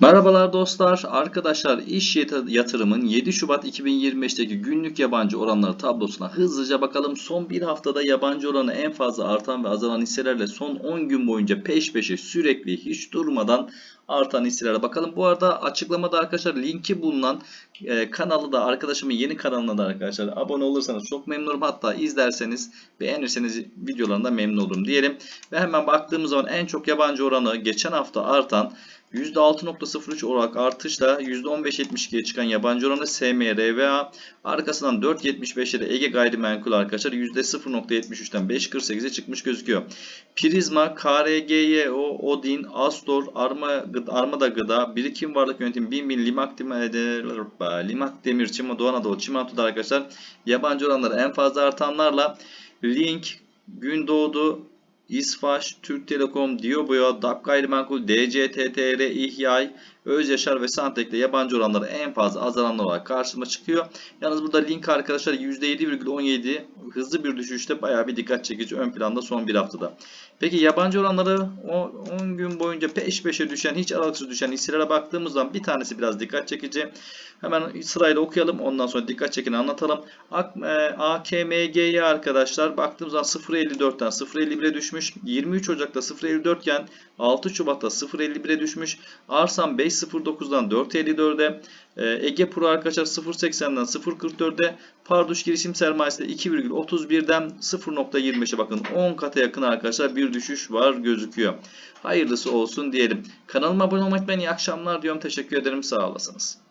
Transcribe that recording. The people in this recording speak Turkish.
Merhabalar dostlar. Arkadaşlar iş yat- yatırımın 7 Şubat 2025'teki günlük yabancı oranları tablosuna hızlıca bakalım. Son bir haftada yabancı oranı en fazla artan ve azalan hisselerle son 10 gün boyunca peş peşe sürekli hiç durmadan artan hisselere bakalım. Bu arada açıklamada arkadaşlar linki bulunan e, kanalı da arkadaşımın yeni kanalına da arkadaşlar abone olursanız çok memnun olurum. Hatta izlerseniz beğenirseniz videolarında memnun olurum diyelim. Ve hemen baktığımız zaman en çok yabancı oranı geçen hafta artan %6.03 olarak artışla %15.72'ye çıkan yabancı oranı SMRVA arkasından 4.75'e de Ege Gayrimenkul arkadaşlar %0.73'ten 5.48'e çıkmış gözüküyor. Prizma, KRGYO, Odin, Astor, Arma, Armada Gıda, Birikim Varlık Yönetimi, Limak, Demir, Limak Demir, Çima, Doğu Anadolu, Çimento'da arkadaşlar yabancı oranları en fazla artanlarla Link, Gündoğdu, İsfaş, Türk Telekom, Dioboya, DAP Gayrimenkul, DCTTR, İHYAY, Özyaşar ve Santek'te yabancı oranları en fazla azalanlar olarak karşıma çıkıyor. Yalnız burada link arkadaşlar %7,17 hızlı bir düşüşte bayağı bir dikkat çekici ön planda son bir haftada. Peki yabancı oranları 10 gün boyunca peş peşe düşen, hiç aralıksız düşen hisselere baktığımız zaman bir tanesi biraz dikkat çekici. Hemen sırayla okuyalım. Ondan sonra dikkat çekini anlatalım. Ak- e, AKMG'ye arkadaşlar baktığımız zaman 0.54'ten 0.51'e düşmüş. 23 Ocak'ta 0.54 iken 6 Şubat'ta 0.51'e düşmüş. Arsan 5.09'dan 4.54'e. e, Ege Pro arkadaşlar 0.80'den 0.44'e. Parduş girişim sermayesi de 2,31'den 0.25'e bakın 10 kata yakın arkadaşlar bir düşüş var gözüküyor. Hayırlısı olsun diyelim. Kanalıma abone olmayı unutmayın. İyi akşamlar diyorum. Teşekkür ederim. Sağ olasınız.